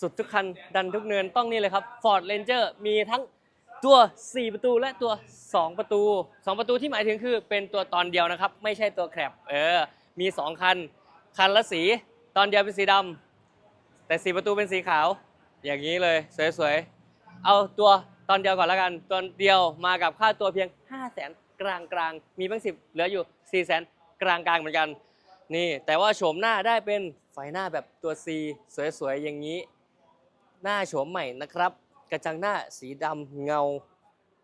สุดทุกคันดันทุกเนินต้องนี่เลยครับ Ford Ranger มีทั้งตัว 4 ประตูและตัว 2 ประตู 2 ประตูที่หมายถึงคือเป็นตัวตอนเดียวนะครับ ไม่ใช่ตัวแครบเออมี 2 คัน คันละสี ตอนเดียวเป็นสีดำแต่สีประตูเป็นสีขาว อย่างนี้เลยสวยๆ เอาตัวตอนเดียวก่อนแล้วกันตอนเดียวมากับค่าตัวเพียง 5 0 0แสนกลางกลางๆมีบางสิบเหลืออยู่ 4 0 0แสนกลางกลางๆเหมือนกัน นี่แต่ว่าโฉมหน้าได้เป็นไฟหน้าแบบตัว C สวยๆอย่างนี้ หน้าโฉมใหม่นะครับ กระจังหน้าสีดำเงา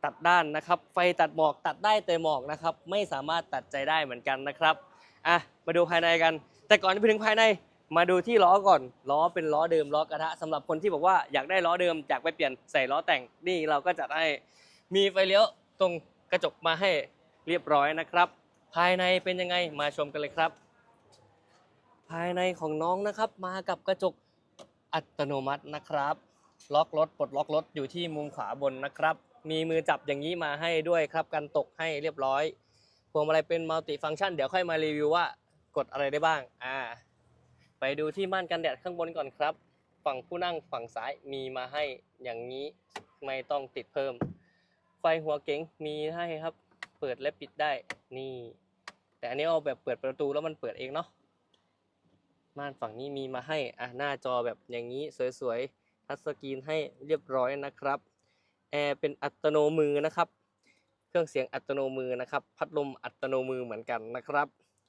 ตัดด้านนะครับ ไฟตัดหมอกตัดได้แต่หมอกนะครับ ไม่สามารถตัดใจได้เหมือนกันนะครับอะมาดูภายในกัน แต่ก่อนไปถึงภายในมาดูที่ล้อก่อน ล้อเป็นล้อเดิมล้อกระทะสำหรับคนที่บอกว่าอยากได้ล้อเดิมอยากไปเปลี่ยนใส่ล้อแต่งนี่เราก็จัดให้มีไฟเลี้ยวตรงกระจกมาให้เรียบร้อยนะครับ ภายในเป็นยังไงมาชมกันเลยครับ ภายในของน้องนะครับ มากับกระจก อัตโนมัตินะครับ ล็อกรถปลดล็อกรถอยู่ที่มุมขวาบนนะครับ มีมือจับอย่างนี้มาให้ด้วยครับกันตกให้เรียบร้อยพวงมาลัยเป็นมัลติฟังก์ชันเดี๋ยวค่อยมารีวิวว่ากดอะไรได้บ้างอ่าไปดูที่ม่านกันแดดข้างบนก่อนครับ ฝั่งผู้นั่งฝั่งซ้ายมีมาให้อย่างนี้ไม่ต้องติดเพิ่ม ไฟหัวเก๋งมีให้ครับ เปิดและปิดได้นี่ แต่อันนี้เอาแบบเปิดประตูแล้วมันเปิดเองเนาะ ม่านฝั่งนี้มีมาให้อะหน้าจอแบบอย่างนี้สวยๆทัชสกรีนให้เรียบร้อยนะครับแอร์เป็นอัตโนมือนะครับ เครื่องเสียงอัตโนมือนะครับ พัดลมอัตโนมือเหมือนกันนะครับ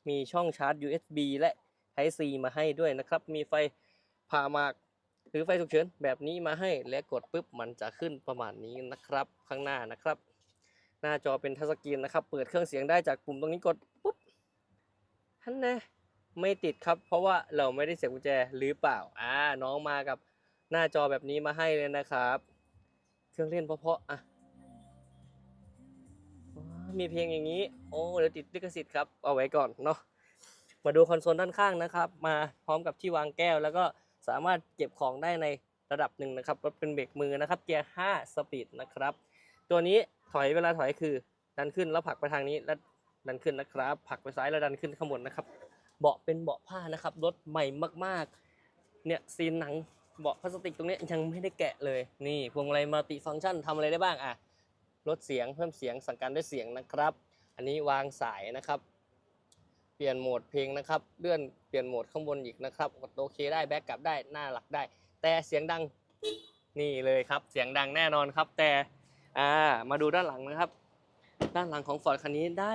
มีช่องชาร์จ USB และ Type C มาให้ด้วยนะครับ มีไฟผ่ามากหรือไฟฉุกเฉินแบบนี้มาให้และกดปุ๊บมันจะขึ้นประมาณนี้นะครับ ข้างหน้านะครับ หน้าจอเป็นทัชสกรีนนะครับ เปิดเครื่องเสียงได้จากปุ่มตรงนี้กดปุ๊บท่านแน่ ไม่ติดครับ เพราะว่าเราไม่ได้เสียบกุญแจหรือเปล่าอ่าน้องมากับหน้าจอแบบนี้มาให้เลยนะครับ เครื่องเล่นเพราะๆอะว้าวมีเพลงอย่างนี้ โอ้เดี๋ยวติดลิขสิทธิ์ครับ เอาไว้ก่อนเนาะมาดูคอนโซลด้านข้างนะครับ มาพร้อมกับที่วางแก้ว แล้วก็สามารถเก็บของได้ในระดับหนึ่งนะครับรถเป็นเบรกมือนะครับเกียร์5สปีดนะครับ ตัวนี้ถอยเวลาถอยคือดันขึ้นแล้วผลักไปทางนี้แล้วดันขึ้นนะครับผลักไปซ้ายแล้วดันขึ้นข้างบนนะครับ เบาะเป็นเบาะผ้านะครับรถใหม่มากๆ เนี่ยซีนหนังเบาะพลาสติกตรงนี้ยังไม่ได้แกะเลย นี่พวงมาลัยมัลติฟังก์ชันทำอะไรได้บ้างอะลดเสียงเพิ่มเสียงสั่งการด้วยเสียงนะครับ อันนี้วางสายนะครับ เปลี่ยนโหมดเพลงนะครับ เลื่อนเปลี่ยนโหมดข้างบนอีกนะครับกดโอเคได้แบ็กกลับได้หน้าหลักได้ แต่เสียงดังนี่เลยครับ เสียงดังแน่นอนครับ แต่อ่ามาดูด้านหลังนะครับ ด้านหลังของฟอร์ดคันนี้ได้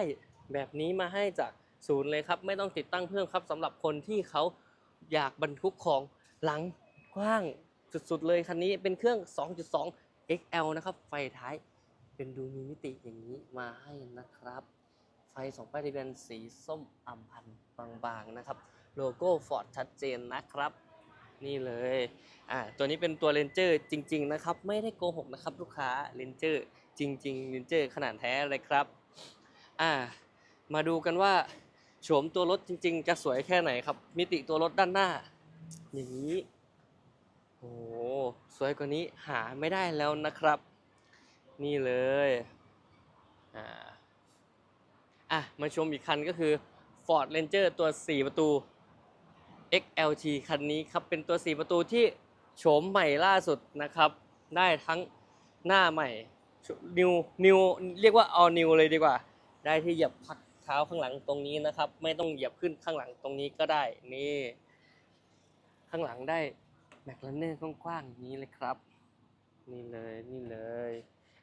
แบบนี้มาให้จาก ศูนย์เลยครับ ไม่ต้องติดตั้งเพิ่มครับสำหรับคนที่เขาอยากบรรทุกของหลังกว้างสุดๆเลยคันนี้เป็นเครื่อง 2.2 XL นะครับ ไฟท้ายเป็นดูมีมิติอย่างนี้มาให้นะครับ ไฟสองป้ายทะเบียนสีส้มอำพันธ์บางๆนะครับ โลโก้ฟอร์ดชัดเจนนะครับ นี่เลยอ่าตัวนี้เป็นตัวเลนเจอร์จริง ๆ นะครับ ไม่ได้โกหกนะครับ ลูกค้าเลนเจอร์จริงๆเลนเจอร์ขนาดแท้เลยครับอ่ามาดูกันว่า โฉมตัวรถจริง ๆ จะสวยแค่ไหนครับ มิติตัวรถด้านหน้า อย่างนี้โอ้สวยกว่านี้หาไม่ได้แล้วนะครับ นี่เลยอ่าอะมาชมอีกคันก็คือ Ford Ranger ตัว 4 ประตู XLT คันนี้ครับ เป็นตัว 4 ประตูที่โฉมใหม่ล่าสุดนะครับ ได้ทั้งหน้าใหม่นิวนิวเรียกว่า all new เลยดีกว่า ได้ที่เหยียบพัก ท้าข้างหลังตรงนี้นะครับ ไม่ต้องเหยียบขึ้นข้างหลังตรงนี้ก็ได้นี่ข้างหลังได้แม็กลาเนอร์กว้างๆนี้เลยครับ นี่เลยนี่เลย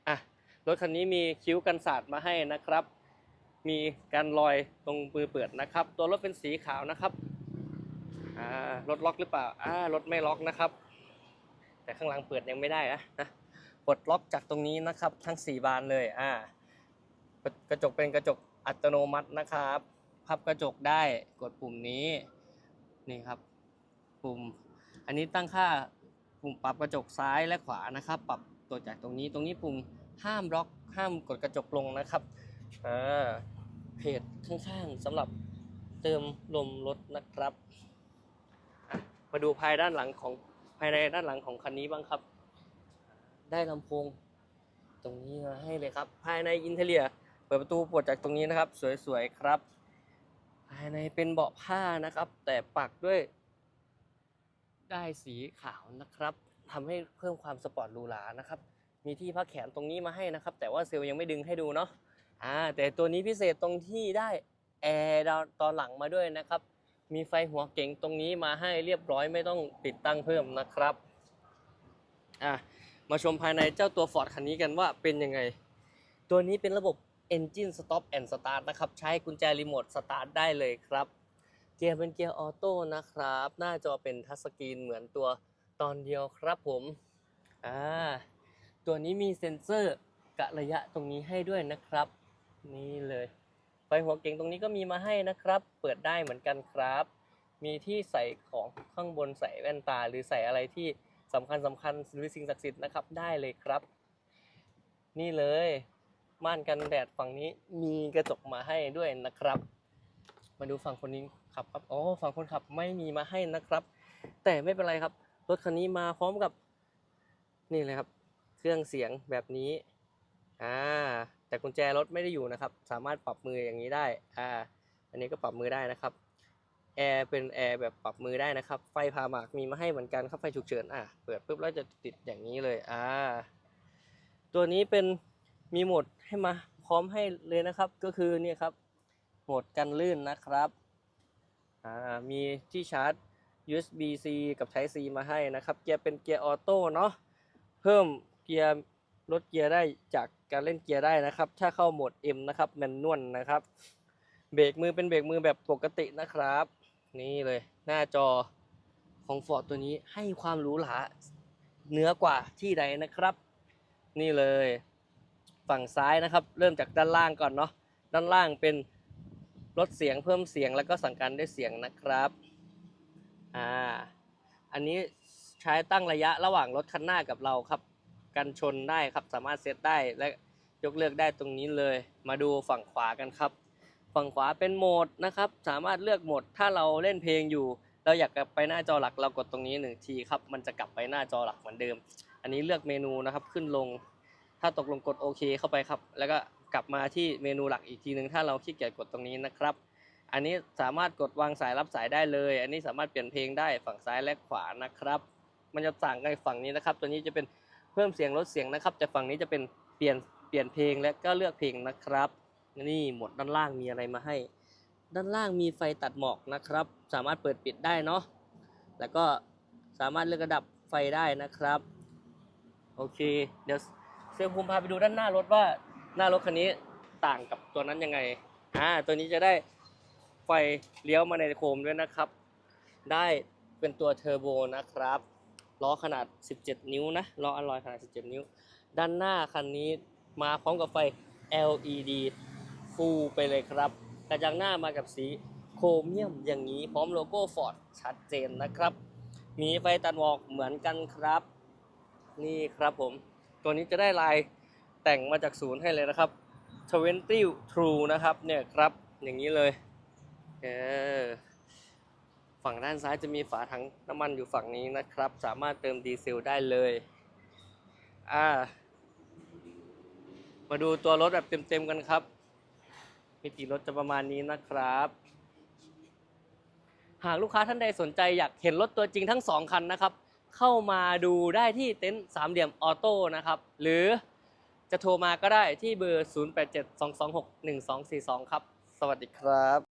อะรถคันนี้มีคิ้วกันสาดมาให้นะครับ มีการลอยตรงมือเปิดนะครับ ตัวรถเป็นสีขาวนะครับอ่ารถล็อกหรือเปล่าอ่ารถไม่ล็อกนะครับ แต่ข้างหลังเปิดยังไม่ได้นะนะปลดล็อกจากตรงนี้นะครับ ทั้ง 4 บานเลยอ่ากระกระจกเป็นกระจก อัตโนมัตินะครับ พับกระจกได้กดปุ่มนี้นี่ครับ ปุ่ม อันนี้ตั้งค่าปุ่มปรับกระจกซ้ายและขวานะครับ ปรับตัวจากตรงนี้ตรงนี้ปุ่มห้ามล็อกห้ามกดกระจกลงนะครับอ่าเพจข้างๆสำหรับเติมลมรถนะครับ มาดูภายด้านหลังของภายในด้านหลังของคันนี้บ้างครับ ได้ลำโพง ตรงนี้มาให้เลยครับ ภายในอินเทเลีย เปิดประตูปลดจากตรงนี้นะครับ สวยๆครับ ภายในเป็นเบาะผ้านะครับ แต่ปักด้วย ได้สีขาวนะครับทำให้เพิ่มความสปอร์ตหรูหรานะครับ มีที่พักแขนตรงนี้มาให้นะครับ แต่ว่าเซลล์ยังไม่ดึงให้ดูเนาะอ่าแต่ตัวนี้พิเศษตรงที่ได้แอร์ตอนหลังมาด้วยนะครับ มีไฟหัวเก๋งตรงนี้มาให้เรียบร้อยไม่ต้องติดตั้งเพิ่มนะครับอะมาชมภายในเจ้าตัว Ford คันนี้กันว่าเป็นยังไง ตัวนี้เป็นระบบ Engine Stop and Start นะครับ ใช้กุญแจรีโมทสตาร์ทได้เลยครับ เกียร์เป็นเกียร์ออโต้นะครับ หน้าจอเป็นทัชสกรีนเหมือนตัวตอนเดียวครับผม อ่า ตัวนี้มีเซ็นเซอร์กะระยะตรงนี้ให้ด้วยนะครับ นี่เลย ไฟหัวเก่งตรงนี้ก็มีมาให้นะครับ เปิดได้เหมือนกันครับ มีที่ใส่ของข้างบนใส่แว่นตา หรือใส่อะไรที่สำคัญสำคัญหรือสิ่งศักดิ์สิทธิ์นะครับได้เลยครับ นี่เลย ม่านกันแดดฝั่งนี้มีกระจกมาให้ด้วยนะครับ มาดูฝั่งคนนี้ขับครับอ๋อฝั่งคนขับไม่มีมาให้นะครับ แต่ไม่เป็นไรครับ รถคันนี้มาพร้อมกับ นี่เลยครับ เครื่องเสียงแบบนี้อ่าแต่กุญแจรถไม่ได้อยู่นะครับ สามารถปรับมืออย่างนี้ได้อ่าอันนี้ก็ปรับมือได้นะครับแอร์เป็นแอร์แบบปรับมือได้นะครับ ไฟพาหมากมีมาให้เหมือนกันครับไฟฉุกเฉินอะเปิดปุ๊บแล้วจะติดอย่างนี้เลยอ่าตัวนี้เป็น มีโหมดให้มาพร้อมให้เลยนะครับ ก็คือเนี่ยครับโหมดกันลื่นนะครับมีที่ชาร์จ USB-C กับ Type C มาให้นะครับ เกียร์เป็นเกียร์ออโต้เนาะเพิ่มเกียร์ลดเกียร์ได้จากการเล่นเกียร์ได้นะครับ ถ้าเข้าโหมด M นะครับแมนนวลนะครับ เบรกมือเป็นเบรกมือแบบปกตินะครับ นี่เลยหน้าจอของ Ford ตัวนี้ให้ความหรูหราเหนือกว่าที่ใดนะครับ นี่เลย ฝั่งซ้ายนะครับ เริ่มจากด้านล่างก่อนเนาะด้านล่างเป็นลดเสียงเพิ่มเสียงแล้วก็สั่งการด้วยเสียงนะครับอ่าอันนี้ใช้ตั้งระยะระหว่างรถคันหน้ากับเราครับ กันชนได้ครับสามารถเซตได้และยกเลิกได้ตรงนี้เลย มาดูฝั่งขวากันครับ ฝั่งขวาเป็นโหมดนะครับ สามารถเลือกโหมดถ้าเราเล่นเพลงอยู่ เราอยากกลับไปหน้าจอหลักเรากดตรงนี้หนึ่งทีครับ มันจะกลับไปหน้าจอหลักเหมือนเดิม อันนี้เลือกเมนูนะครับขึ้นลง ถ้าตกลงกดโอเคเข้าไปครับ แล้วก็กลับมาที่เมนูหลักอีกทีหนึ่งถ้าเราขี้เกียจกดตรงนี้นะครับ อันนี้สามารถกดวางสายรับสายได้เลย อันนี้สามารถเปลี่ยนเพลงได้ฝั่งซ้ายและขวานะครับ มันจะต่างกันฝั่งนี้นะครับ ตัวนี้จะเป็นเพิ่มเสียงลดเสียงนะครับ แต่ฝั่งนี้จะเป็นเปลี่ยนเปลี่ยนเพลงและก็เลือกเพลงนะครับ นี่หมดด้านล่างมีอะไรมาให้ ด้านล่างมีไฟตัดหมอกนะครับ สามารถเปิดปิดได้เนาะ แล้วก็สามารถเลือกระดับไฟได้นะครับ โอเค เดี๋ยว เซลภูมิพาไปดูด้านหน้ารถว่าหน้ารถคันนี้ต่างกับตัวนั้นยังไงอ่าตัวนี้จะได้ไฟเลี้ยวมาในโคมด้วยนะครับ ได้เป็นตัวเทอร์โบนะครับล้อขนาด 17 นิ้วนะล้ออลลอยขนาด 17 นิ้ว ด้านหน้าคันนี้มาพร้อมกับไฟ LED ฟูลไปเลยครับกระจังหน้ามากับสีโครเมียมอย่างนี้พร้อมโลโก้ Ford ชัดเจนนะครับ มีไฟตัดหมอกเหมือนกันครับ นี่ครับผม ตัวนี้จะได้ลายแต่งมาจากศูนย์ให้เลยนะครับ20 True นะครับเนี่ยครับอย่างนี้เลยเออฝั่งด้านซ้ายจะมีฝาถังน้ำมันอยู่ฝั่งนี้นะครับ สามารถเติมดีเซลได้เลยอ่ามาดูตัวรถแบบเต็มๆกันครับมิติรถจะประมาณนี้นะครับ หากลูกค้าท่านใดสนใจอยากเห็นรถตัวจริงทั้งสองคันนะครับ เข้ามาดูได้ที่เต็นท์สามเหลี่ยมออโต้นะครับ หรือจะโทรมาก็ได้ที่เบอร์ 0872261242 ครับ สวัสดีครับ